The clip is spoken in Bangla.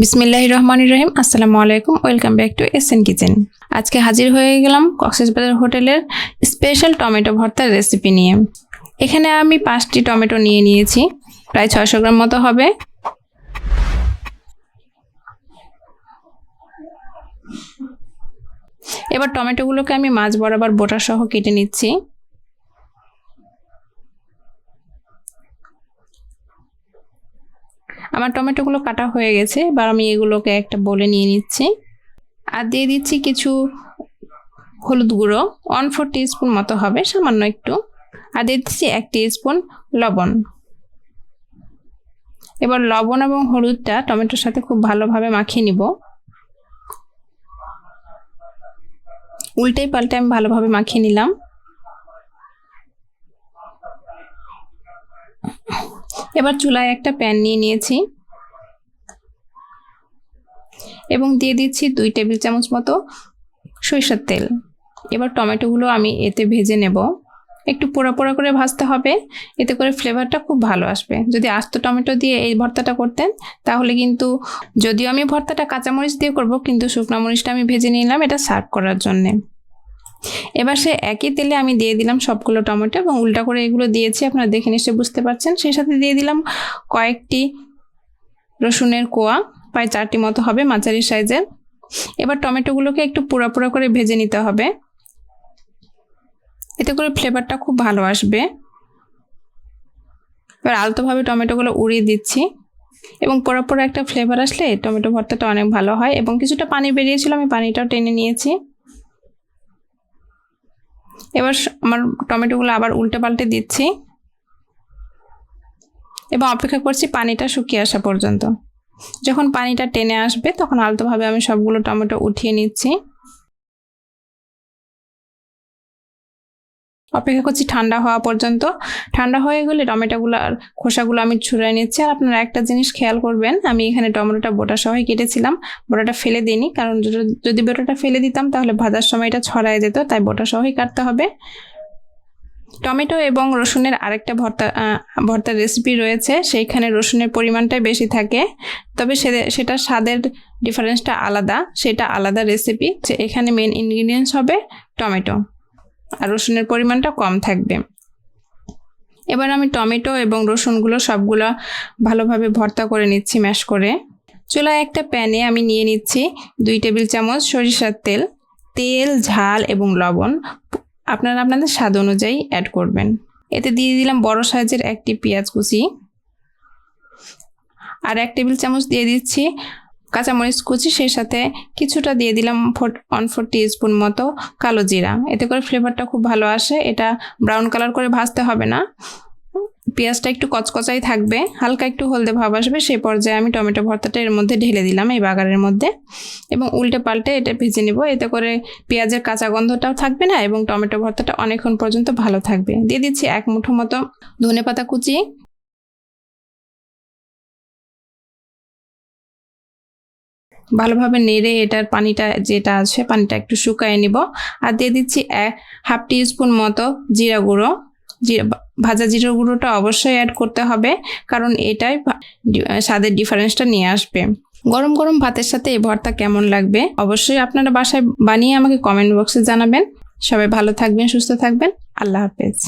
বিসমিল্লাহ রহমান রহিম। আসসালামু আলাইকুম। Welcome back to S N kitchen আজকে হাজির হয়ে গেলাম কক্সবাজার হোটেলের স্পেশাল টমেটো ভর্তার রেসিপি নিয়ে। এখানে আমি পাঁচটি টমেটো নিয়ে নিয়েছি। প্রায় ছয়শো গ্রাম মতো হবে। এবার টমেটোগুলোকে আমি মাছ বরাবর বোটা সহ কেটে নিচ্ছি। আমার টমেটোগুলো কাটা হয়ে গেছে, এবার আমি এগুলোকে একটা বলে নিয়ে নিচ্ছি। আর দিয়ে দিচ্ছি কিছু হলুদ গুঁড়ো ওয়ান ফোর স্পুন মতো হবে, সামান্য একটু। আর দিয়ে দিচ্ছি এক স্পুন লবণ। এবার লবণ এবং হলুদটা টমেটোর সাথে খুব ভালোভাবে মাখিয়ে নিব। উল্টেই পাল্টে আমি ভালোভাবে মাখিয়ে নিলাম। এবার চুলায় একটা প্যান নিয়ে নিয়েছি। এবং দিয়ে দিচ্ছি দুই টেবিল চামচ মতো সরিষার তেল। এবার টমেটোগুলো আমি এতে ভেজে নেব। একটু পোড়া পোড়া করে ভাজতে হবে, এতে করে ফ্লেভারটা খুব ভালো আসবে। যদি আস্ত টমেটো দিয়ে এই ভর্তাটা করতেন, তাহলে কিন্তু যদিও আমি ভর্তাটা কাঁচামরিচ দিয়ে করব, কিন্তু শুকনো মরিচটা আমি ভেজে নিলাম এটা সার্ভ করার জন্যে। এবার সে একই তেলে আমি দিয়ে দিলাম সবগুলো টমেটো এবং উল্টা করে এগুলো দিয়েছি। আপনারা দেখে নিশ্চয়ই বুঝতে পারছেন। সেই সাথে দিয়ে দিলাম কয়েকটি রসুনের কোয়া। প্রায় চারটি মতো হবে মাঝারি সাইজের। এবার টমেটোগুলোকে একটু পোড়া পোড়া করে ভেজে নিতে হবে। এতে করে ফ্লেভারটা খুব ভালো আসবে। এবার আলতোভাবে টমেটোগুলো উড়িয়ে দিচ্ছি। এবং পোড়া একটা ফ্লেভার আসলে টমেটো ভর্তাটা অনেক ভালো হয়। এবং কিছুটা পানি বেরিয়েছিল, আমি পানিটাও টেনে নিয়েছি। এবার আমার টমেটোগুলো আবার উল্টে পাল্টে দিচ্ছি। এবং অপেক্ষা করছি পানিটা শুকিয়ে আসা পর্যন্ত। যখন পানিটা টেনে আসবে, তখন আলতোভাবে আমি সবগুলো টমেটো উঠিয়ে নিচ্ছি। অপেক্ষা করছি ঠান্ডা হওয়া পর্যন্ত। ঠান্ডা হয়ে গেলে টমেটোগুলো আর খোসাগুলো আমি ছুড়ে নিচ্ছি। আর আপনারা একটা জিনিস খেয়াল করবেন, আমি এখানে টমেটোটা বোটা সহই কেটেছিলাম। বোটাটা ফেলে দিইনি, কারণ যদি বোটাটা ফেলে দিতাম তাহলে ভাজার সময় এটা ছড়ায় যেত, তাই বোটা সহই কাটতে হবে। টমেটো এবং রসুনের আরেকটা ভর্তা ভর্তার রেসিপি রয়েছে, সেইখানে রসুনের পরিমাণটাই বেশি থাকে। তবে সেটা স্বাদের ডিফারেন্সটা আলাদা, সেটা আলাদা রেসিপি এখানে মেন ইনগ্রিডিয়েন্টস হবে টমেটো। আর রসুনের পরিমাণটা কম থাকবে। এবার আমি টমেটো এবং রসুনগুলো সবগুলো ভালোভাবে ভর্তা করে নিচ্ছি ম্যাশ করে। চুলায় একটা প্যানে আমি নিয়ে নিচ্ছি দুই টেবিল চামচ সরিষার তেল তেল, ঝাল এবং লবণ। আপনারা আপনাদের স্বাদ অনুযায়ী অ্যাড করবেন। এতে দিয়ে দিলাম বড় সাইজের একটি পেঁয়াজ কুচি। আর এক টেবিল চামচ দিয়ে দিচ্ছি কাঁচামরিচ কুচি, সেই সাথে কিছুটা দিয়ে দিলাম ওয়ান ফোর স্পুন মতো কালো জিরা। এতে করে ফ্লেভারটা খুব ভালো আসে। এটা ব্রাউন কালার করে ভাজতে হবে না। পেঁয়াজটা একটু কচকচাই থাকবে। হালকা একটু হলদে ভাব আসবে। সেই পর্যায়ে আমি টমেটো ভর্তাটা এর মধ্যে ঢেলে দিলাম এই বাগারের মধ্যে। এবং উল্টে পাল্টে এটা ভেজে নেব। এতে করে পেঁয়াজের কাঁচা গন্ধটাও থাকবে না এবং টমেটো ভর্তাটা অনেকক্ষণ পর্যন্ত ভালো থাকবে। দিয়ে দিচ্ছি এক মুঠো মতো ধনে পাতা কুচি। ভালোভাবে নেড়ে এটার পানিটা যেটা আছে, পানিটা একটু শুকায় নিব। আর দিয়ে দিচ্ছি এক হাফ স্পুন মতো জিরা গুঁড়ো। ভাজা জিরা গুঁড়োটা অবশ্যই অ্যাড করতে হবে, কারণ এটাই স্বাদের ডিফারেন্সটা নিয়ে আসবে। গরম গরম ভাতের সাথে এই ভর্তা কেমন লাগবে? অবশ্যই আপনারা বাসায় বানিয়ে আমাকে কমেন্ট বক্সে জানাবেন। সবাই ভালো থাকবেন, সুস্থ থাকবেন। আল্লাহ হাফেজ।